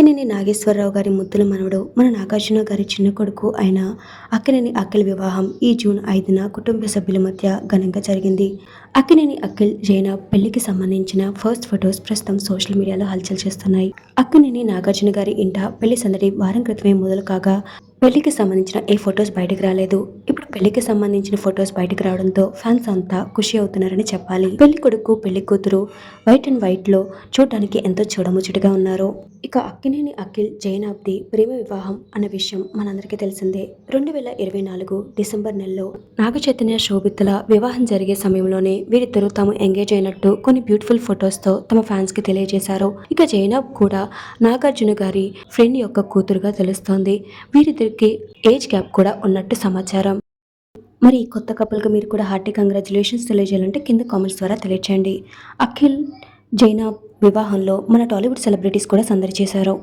అక్కినేని నాగేశ్వరరావు గారి ముద్దుల మనవడు మన నాగార్జున గారి చిన్న కొడుకు అయిన అక్కినేని అఖిల్ వివాహం ఈ జూన్ ఐదున కుటుంబ సభ్యుల మధ్య ఘనంగా జరిగింది. అక్కినేని అఖిల్ జైన పెళ్ళికి సంబంధించిన ఫస్ట్ ఫొటోస్ ప్రస్తుతం సోషల్ మీడియాలో హల్చల్ చేస్తున్నాయి. అక్కినేని నాగార్జున గారి ఇంట పెళ్ళి సందడి వారం క్రితమే మొదలు కాగా పెళ్ళికి సంబంధించిన ఏ ఫొటోస్ బయటకు రాలేదు. ఇప్పుడు పెళ్ళికి సంబంధించిన ఫొటోస్ బయటకు రావడంతో ఫ్యాన్స్ అంతా ఖుషి అవుతున్నారని చెప్పాలి. పెళ్ళి కొడుకు పెళ్ళి కూతురు వైట్ అండ్ వైట్లో చూడడానికి ఎంతో చూడముచ్చటగా ఉన్నారు. ఇక అక్కినేని అఖిల్ జైనాబ్ది ప్రేమ వివాహం అన్న విషయం మనందరికీ తెలిసిందే. రెండు వేల ఇరవై నాలుగు డిసెంబర్ నెలలో నాగ చైతన్య శోభిత్తుల వివాహం జరిగే సమయంలోనే వీరిద్దరూ తాము ఎంగేజ్ అయినట్టు కొన్ని బ్యూటిఫుల్ ఫొటోస్తో తమ ఫ్యాన్స్కి తెలియజేశారు. ఇక జైనబ్ కూడా నాగార్జున గారి ఫ్రెండ్ యొక్క కూతురుగా తెలుస్తోంది. వీరిద్దరికి ఏజ్ గ్యాప్ కూడా ఉన్నట్టు సమాచారం. మరి కొత్త కపుల్గా మీరు కూడా హార్టీ కంగ్రాచులేషన్స్ తెలియజేయాలంటే కింద కామెంట్స్ ద్వారా తెలియచేయండి. అఖిల్ జైనా వివాహంలో మన టాలీవుడ్ సెలబ్రిటీస్ కూడా సందడి చేశారు.